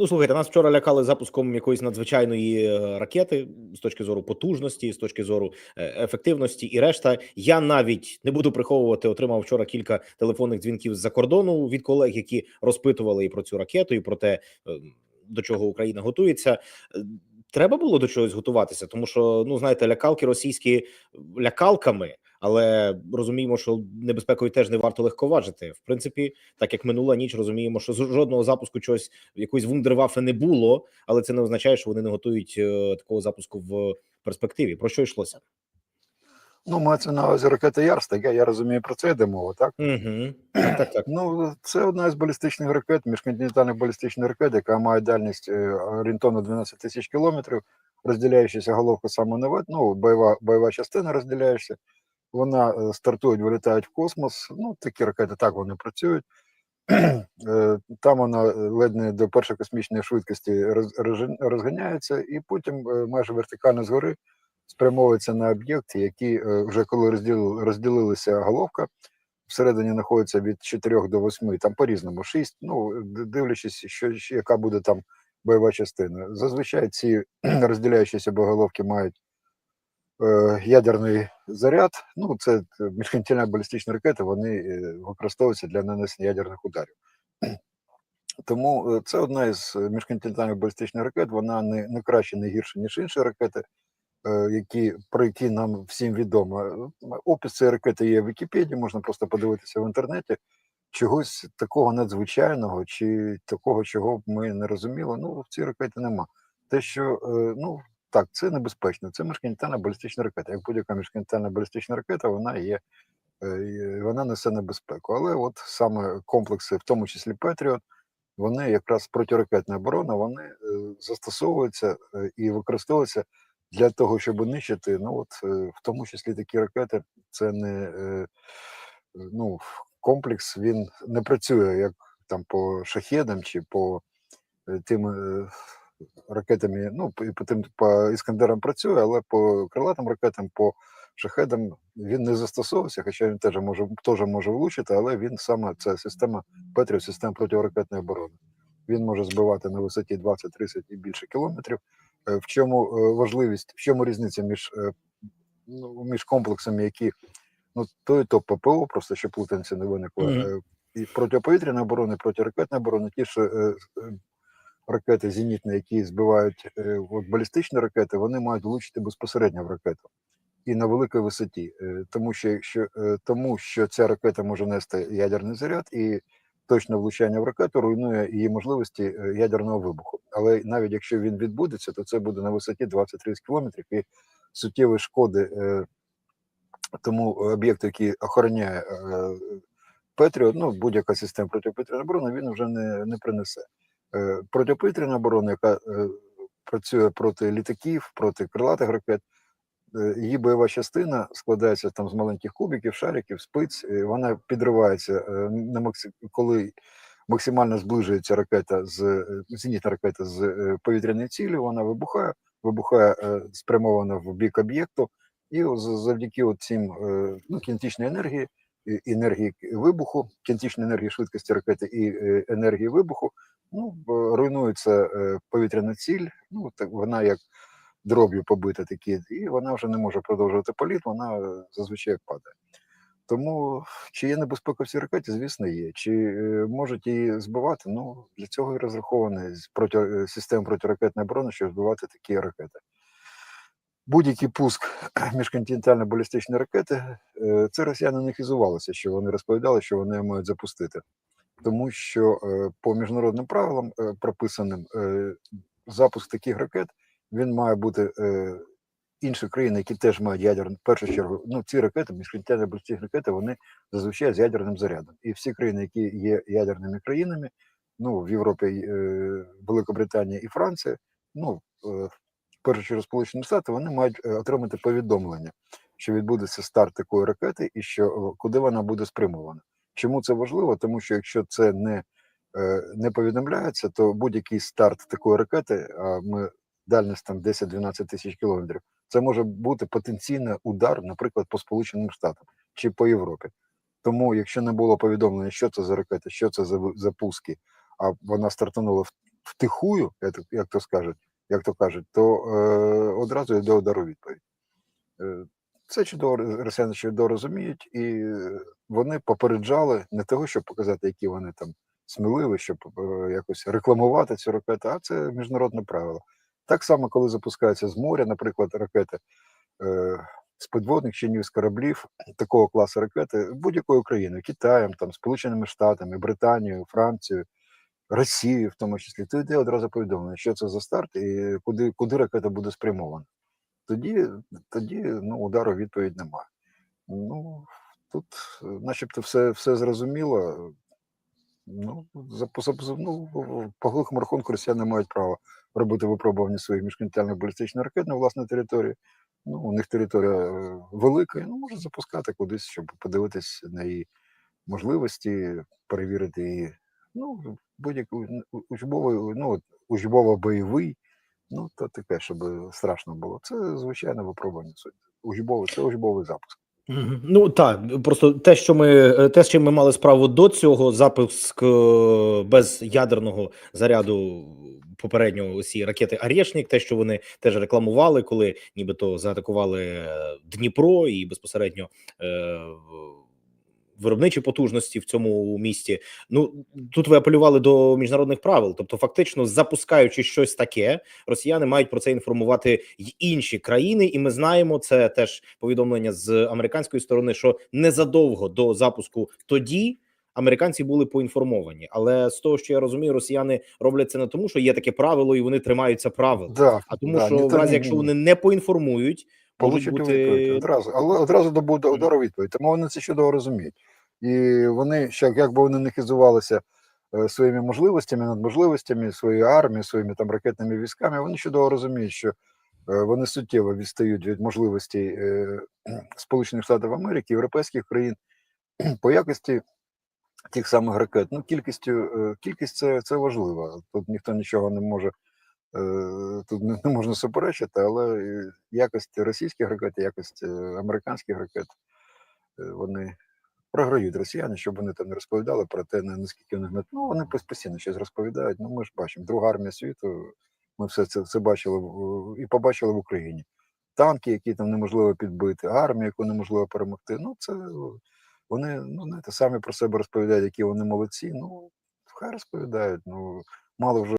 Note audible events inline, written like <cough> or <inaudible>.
Ну, слухайте, нас вчора лякали запуском якоїсь надзвичайної е, ракети з точки зору потужності, з точки зору е, ефективності і решта. Я навіть не буду приховувати, отримав вчора кілька телефонних дзвінків з-за кордону від колег, які розпитували і про цю ракету, і про те, е, до чого Україна готується. Треба було до чогось готуватися, тому що ну знаєте, лякалки російські лякалками, але розуміємо, що небезпекою теж не варто легковажити. В принципі, так як минула ніч, розуміємо, що з- жодного запуску чогось якоїсь вундервафи не було, але це не означає, що вони не готують е, такого запуску в перспективі. Про що йшлося? Ну, мається на увазі ракета Ярс, так я, я розумію, про це йде мова, так? Угу. Так, <clears throat> так, так. Ну, це одна з балістичних ракет, міжконтинентальних балістичних ракет, яка має дальність е, орієнтовно 12 тисяч кілометрів, розділяючися головка саме на ну, бойова, бойова частина розділяється. Вона е, стартують, вилітають в космос. Ну, такі ракети так вони працюють. Е, Там вона е, ледь не до першої космічної швидкості розганяється, і потім майже вертикально згори спрямовується на об'єкт, е, вже коли розділили, розділилися головка, всередині знаходиться від 4 до 8, там по-різному 6, ну, дивлячись, що, яка буде там бойова частина. Зазвичай ці <clears throat> розділяючіся боєголовки мають ядерний заряд. Ну, це е, міжконтинентальні балістичні ракети, вони е, використовуються для нанесення ядерних ударів. <clears throat> Тому е, це одна із е, міжконтинентальних балістичних ракет, вона не, не краще, не гірше, ніж інші ракети, е, які, про які нам всім відомо. Е, Опис цієї ракети є в Вікіпедії, можна просто подивитися в інтернеті. Чогось такого надзвичайного чи такого, чого б ми не розуміли, ну в цій ракеті нема. Те, що е, ну так, це небезпечно, це міжконтинентальна балістична ракета. Як будь-яка міжконтинентальна балістична ракета, вона є, е, вона несе небезпеку. Але от саме комплекси, в тому числі Петріот, вони якраз протиракетна оборона, вони е, застосовуються е, і використовуються для того, щоб нищити. Ну от в тому числі такі ракети, це не ну, комплекс, він не працює як там по шахедам чи по тим ракетами. Ну, і по тим по іскандерам працює, але по крилатим ракетам, по шахедам він не застосовується, хоча він теж може теж може влучити, але він саме це система Петрів, система протиракетної оборони. Він може збивати на висоті 20-30 і більше кілометрів. Е, В чому е, важливість, в чому різниця між, е, ну, між комплексами, які ну то і то ППО, просто щоб плутанця не виникло. Мгм. е, І протиповітряної оборони, протиракетної оборони, ті, що ракети зенітні, які збивають е, от балістичні ракети, вони мають влучити безпосередньо в ракету і на великій висоті, Е, тому що якщо е, тому, що ця ракета може нести ядерний заряд і точне влучання в ракету руйнує її можливості ядерного вибуху. Але навіть якщо він відбудеться, то це буде на висоті 20-30 кілометрів і суттєві шкоди тому об'єкту, який охороняє Петріот, ну будь-яка система протиповітряної оборони, він вже не, не принесе. Е, протиповітряна оборона, яка е, працює проти літаків, проти крилатих ракет, е, її бойова частина складається там з маленьких кубиків, шариків, спиць. Вона підривається на коли максимально зближується ракета з зенітна ракета з повітряної цілі, вона вибухає, вибухає спрямовано в бік об'єкту, і завдяки цим ну, кінетичній енергії, енергії вибуху, кінетичної енергії швидкості ракети і енергії вибуху, ну, руйнується е, повітряна ціль, ну, так вона як дроб'ю побита такі, і вона вже не може продовжувати політ, вона е, зазвичай падає. Тому чи є небезпека в цій ракеті, звісно, є. Чи е, можуть її збивати? Ну для цього і розраховані проти систем протиракетної оборони, щоб збивати такі ракети. Будь-який пуск <clears throat> міжконтинентальної балістичної ракети, це росіяни не хизувалися, що вони розповідали, що вони мають запустити. Тому що е, по міжнародним правилам е, прописаним е, запуск таких ракет він має бути інші країни, які теж мають ядерну, першу чергу, ну ці ракети, міжконтинентальні балістичні ракети, вони зазвичай з ядерним зарядом. І всі країни, які є ядерними країнами, ну в Європі, Великобританія і Франція, ну першу чергу Сполучені Штати, вони мають отримати повідомлення, що відбудеться старт такої ракети, і що куди вона буде спрямована. Чому це важливо? Тому що якщо це не, е, не повідомляється, то будь-який старт такої ракети, а ми дальність там 10-12 тисяч кілометрів, це може бути потенційний удар, наприклад, по Сполученим Штатам чи по Європі. Тому, якщо не було повідомлення, що це за ракета, що це за запуски, а вона стартанула втихую, як, то- скажуть, як то кажуть, то е, одразу йде удар у відповідь. Е, це чудово росіяни чудово розуміють, і вони попереджали не того, щоб показати, які вони там сміливі, щоб е, якось рекламувати цю ракету, а це міжнародне правило. Так само, коли запускаються з моря, наприклад, ракети е, з підводних чинів з кораблів такого класу ракети будь-якої країни, Китаєм, там, Сполученими Штатами, Британією, Францією, Росією, в тому числі, то йде одразу повідомлення, що це за старт і куди, куди ракета буде спрямована. Тоді, тоді ну, удару відповідь немає. Ну, тут, е, начебто, все, все зрозуміло. Ну, за, ну, по глухому рахунку росіяни мають право робити випробування своїх міжконтинентальних балістичних ракет на власній території. Ну, у них територія е, велика, і ну, може запускати кудись, щоб подивитись на її можливості, перевірити її. Ну, будь-який ну, учбово-бойовий, ну, то таке, щоб страшно було. Це звичайне випробування. Учбовий, це учбовий запуск. Ну так, просто те, що ми е, те, чим ми мали справу до цього, запуск е, без ядерного заряду попереднього усі ракети Арєшнік, те, що вони теж рекламували, коли нібито заатакували е, Дніпро і безпосередньо е, виробничі потужності в цьому місті. Ну тут ви апелювали до міжнародних правил, тобто, фактично, запускаючи щось таке, росіяни мають про це інформувати й інші країни, і ми знаємо це теж повідомлення з американської сторони, що незадовго до запуску тоді. Американці були поінформовані, але з того, що я розумію, росіяни роблять це не тому, що є таке правило, і вони тримаються правил, Да, а тому, да, що в разі, якщо вони не поінформують, можуть Получить бути відповідь одразу, але одразу до буде удару відповідь. Тому вони це чудово розуміють. І вони ще як би вони не хизувалися е, своїми можливостями, надможливостями, своєю армією, своїми там ракетними військами, вони чудово розуміють, що е, вони суттєво відстають від можливостей е, <clears throat> Сполучених Штатів Америки, європейських країн <clears throat> по якості тих самих ракет. Ну, кількістю, кількість це, це важливо. Тут ніхто нічого не може. Е, Тут не, можна суперечити, але е, якість російських ракет, якість американських ракет, е, вони програють росіяни, щоб вони там не розповідали про те, наскільки у них ну, вони пос- постійно щось розповідають. Ну, ми ж бачимо, друга армія світу. Ми все це, це бачили і побачили в Україні. Танки, які там неможливо підбити, армію, яку неможливо перемогти. Ну, це вони ну, знаєте, самі про себе розповідають, які вони молодці. Ну, хай розповідають. Ну, мало вже